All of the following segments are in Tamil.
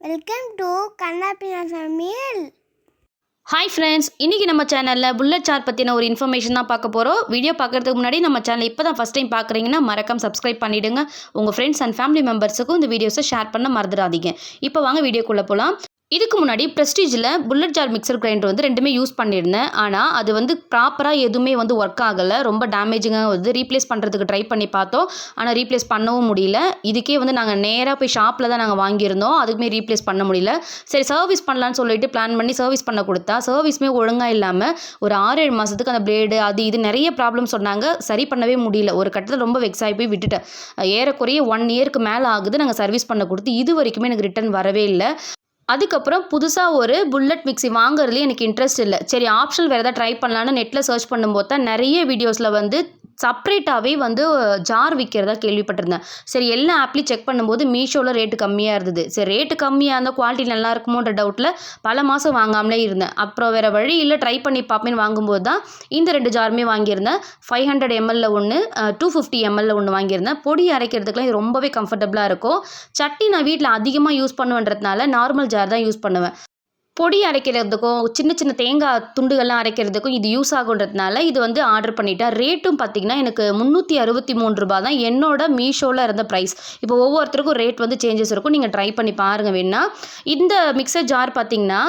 வெல்கம் டு கண்ணாப்பினா சமையல் ஹாய் ஃப்ரெண்ட்ஸ் இன்றைக்கி நம்ம சேனலில் புல்லட் சார் பற்றின ஒரு இன்ஃபர்மேஷன் தான் பார்க்க போகிறோம் வீடியோ பார்க்குறதுக்கு முன்னாடி நம்ம சேனல் இப்போ தான் ஃபஸ்ட் டைம் பார்க்குறீங்கன்னா மறக்காம சப்ஸ்கிரைப் பண்ணிவிடுங்க உங்கள் ஃப்ரெண்ட்ஸ் அண்ட் ஃபேமிலி மெம்பர்ஸுக்கும் இந்த வீடியோஸை ஷேர் பண்ண மறந்துடாதீங்க. இப்போ வாங்க வீடியோக்குள்ளே போகலாம் இதுக்கு முன்னாடி ப்ரெஸ்டீஜில் புல்லட் ஜார் மிக்சர் கிரைண்டர் வந்து ரெண்டுமே யூஸ் பண்ணியிருந்தேன். ஆனால் அது வந்து ப்ராப்பராக எதுவுமே வந்து ஒர்க் ஆகலை. ரொம்ப டேமேஜிங்காக வந்து ரீப்ளேஸ் பண்ணுறதுக்கு ட்ரை பண்ணி பார்த்தோம். ஆனால் ரீப்ளேஸ் பண்ணவும் முடியல. இதுக்கே வந்து நாங்கள் நேராக போய் ஷாப்பில் தான் நாங்கள் வாங்கியிருந்தோம். அதுக்குமே ரீப்ளேஸ் பண்ண முடியல. சரி சர்வீஸ் பண்ணலான்னு சொல்லிட்டு பிளான் பண்ணி சர்வீஸ் பண்ண கொடுத்தா சர்வீஸுமே ஒழுங்காக இல்லாமல் ஒரு ஆறு ஏழு மாதத்துக்கு அந்த பிளேடு அது இது நிறைய ப்ராப்ளம் சொன்னாங்க. சரி பண்ணவே முடியல. ஒரு கட்டத்தில் ரொம்ப வெக்ஸ் ஆகி போய் விட்டுட்டேன். ஏறக்குறைய ஒன் இயருக்கு மேலே ஆகுது நாங்கள் சர்வீஸ் பண்ண கொடுத்து. இது வரைக்குமே எனக்கு ரிட்டர்ன் வரவே இல்லை. அதுக்கப்புறம் புதுசாக ஒரு புல்லட் மிக்ஸி வாங்குறதுலேயும் எனக்கு இன்ட்ரெஸ்ட் இல்லை. சரி ஆப்ஷனல் வேறு எதாவது ட்ரை பண்ணலான்னு நெட்டில் சர்ச் பண்ணும்போது தான் நிறைய வீடியோஸில் வந்து செப்ரேட்டாகவே வந்து ஜார் விற்கிறதா கேள்விப்பட்டிருந்தேன். சரி எல்லா ஆப்லேயும் செக் பண்ணும்போது மீஷோவில் ரேட்டு கம்மியாக இருந்தது. சரி ரேட்டு கம்மியாக இருந்தால் குவாலிட்டி நல்லா இருக்குமோன்ற டவுட்டில் பல மாதம் வாங்காமலே இருந்தேன். அப்புறம் வேறு வழி இல்லை ட்ரை பண்ணி பார்ப்பேன்னு வாங்கும்போது தான் இந்த ரெண்டு ஜாருமே வாங்கியிருந்தேன். ஃபைவ் ஹண்ட்ரட் எம்எல்ல ஒன்று டூ ஃபிஃப்டி எம்எல்ல ஒன்று வாங்கியிருந்தேன். பொடி அரைக்கிறதுக்குலாம் இது ரொம்பவே கம்ஃபர்டபுளாக இருக்கும். சட்னி நான் வீட்டில் அதிகமாக யூஸ் பண்ணுவேன்றதுனால நார்மல் ஜார் தான் யூஸ் பண்ணுவேன். பொடி அரைக்கிறதுக்கும் சின்ன சின்ன தேங்காய் துண்டுகள்லாம் அரைக்கிறதுக்கும் இது யூஸ் ஆகுன்றதுனால இது வந்து ஆர்டர் பண்ணிட்டேன். ரேட்டும் பார்த்திங்கன்னா எனக்கு முந்நூற்றி அறுபத்தி மூணு ரூபா தான். என்னோட மீஷோவில் இருந்த ப்ரைஸ் இப்போ ஒவ்வொருத்தருக்கும் ரேட் வந்து சேஞ்சஸ் இருக்கும். நீங்கள் ட்ரை பண்ணி பாருங்கள் வேணா இந்த மிக்சர் ஜார் பார்த்திங்கன்னா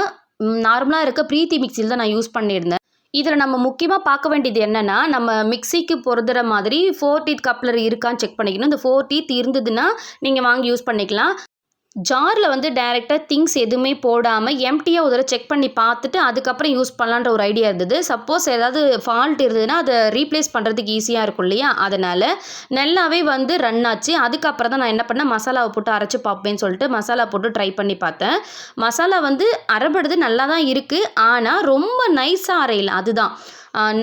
நார்மலாக இருக்க ப்ரீத்தி மிக்சியில் தான் நான் யூஸ் பண்ணியிருந்தேன். இதில் நம்ம முக்கியமாக பார்க்க வேண்டியது என்னென்னா நம்ம மிக்சிக்கு பொருதுற மாதிரி ஃபோர் டீத் கப்லர் இருக்கான்னு செக் பண்ணிக்கணும். இந்த ஃபோர் டீத் இருந்ததுன்னா நீங்கள் வாங்கி யூஸ் பண்ணிக்கலாம். ஜாரில் வந்து டேரெக்டாக திங்ஸ் எதுவுமே போடாமல் எம்டியாக ஒரு தடவை செக் பண்ணி பார்த்துட்டு அதுக்கப்புறம் யூஸ் பண்ணலான்ற ஒரு ஐடியா இருந்தது. சப்போஸ் ஏதாவது ஃபால்ட் இருந்ததுன்னா அதை ரீப்ளேஸ் பண்ணுறதுக்கு ஈஸியாக இருக்கும் இல்லையா? அதனால் நல்லாவே வந்து ரன் ஆச்சு. அதுக்கப்புறம் தான் நான் என்ன பண்ணேன்? மசாலாவை போட்டு அரைச்சி பார்ப்பேன்னு சொல்லிட்டு மசாலா போட்டு ட்ரை பண்ணி பார்த்தேன். மசாலா வந்து அரைபடுது நல்லா தான் இருக்குது ஆனால் ரொம்ப நைஸாக அரையல. அதுதான்.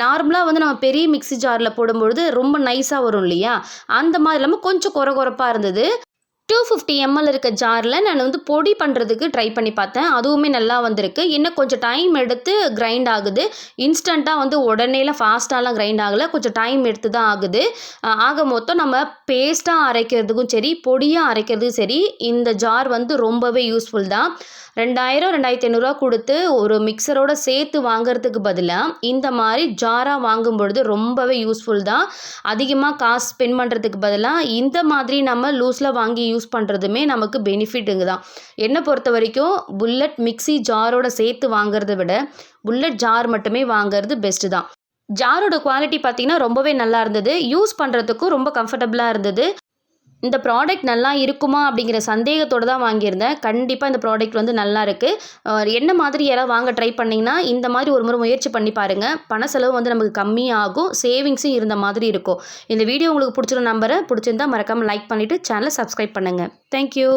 நார்மலாக வந்து நம்ம பெரிய மிக்ஸி ஜாரில் போடும்பொழுது ரொம்ப நைஸாக வரும் இல்லையா? அந்த மாதிரி இல்லாமல் கொஞ்சம் குறை குறைப்பாக இருந்தது. டூ ஃபிஃப்டி எம்எல் இருக்க ஜாரில் நான் வந்து பொடி பண்ணுறதுக்கு ட்ரை பண்ணி பார்த்தேன். அதுவுமே நல்லா வந்திருக்கு. இன்னும் கொஞ்சம் டைம் எடுத்து கிரைண்ட் ஆகுது. இன்ஸ்டண்ட்டாக வந்து உடனேலாம் ஃபாஸ்ட்டாலாம் கிரைண்ட் ஆகலை. கொஞ்சம் டைம் எடுத்து தான் ஆகுது. ஆக மொத்தம் நம்ம பேஸ்ட்டாக அரைக்கிறதுக்கும் சரி பொடியாக அரைக்கிறதுக்கும் சரி இந்த ஜார் வந்து ரொம்பவே யூஸ்ஃபுல் தான். ரெண்டாயிரம் ரெண்டாயிரத்தி ஐநூறுரூவா கொடுத்து ஒரு மிக்சரோட சேர்த்து வாங்குறதுக்கு பதிலாக இந்த மாதிரி ஜாராக வாங்கும் பொழுது ரொம்பவே யூஸ்ஃபுல் தான். அதிகமாக காசு ஸ்பெண்ட் பண்ணுறதுக்கு பதிலாக இந்த மாதிரி நம்ம லூஸில் வாங்கி யூஸ் பண்ணுறதுமே நமக்கு பெனிஃபிட்டுங்க தான். என்னை பொறுத்த வரைக்கும் புல்லட் மிக்சி ஜாரோட சேர்த்து வாங்குறத விட புல்லட் ஜார் மட்டுமே வாங்குறது பெஸ்ட்டு தான். ஜாரோட குவாலிட்டி பார்த்திங்கன்னா ரொம்பவே நல்லா இருந்தது. யூஸ் பண்ணுறதுக்கும் ரொம்ப கம்ஃபர்டபுளாக இருந்தது. இந்த ப்ராடக்ட் நல்லா இருக்குமா அப்படிங்கிற சந்தேகத்தோடு தான் வாங்கியிருந்தேன். கண்டிப்பாக இந்த ப்ராடக்ட் வந்து நல்லா இருக்குது என்ன மாதிரி யாராவது வாங்க ட்ரை பண்ணிங்கன்னா இந்த மாதிரி ஒரு முறை முயற்சி பண்ணி பாருங்கள் பண செலவு வந்து நமக்கு கம்மியாகும் சேவிங்ஸும் இருந்த மாதிரி இருக்கும். இந்த வீடியோ உங்களுக்கு பிடிச்சிருந்த நம்பரை பிடிச்சிருந்தா மறக்காமல் லைக் பண்ணிவிட்டு சேனலை சப்ஸ்கிரைப் பண்ணுங்கள் தேங்க்யூ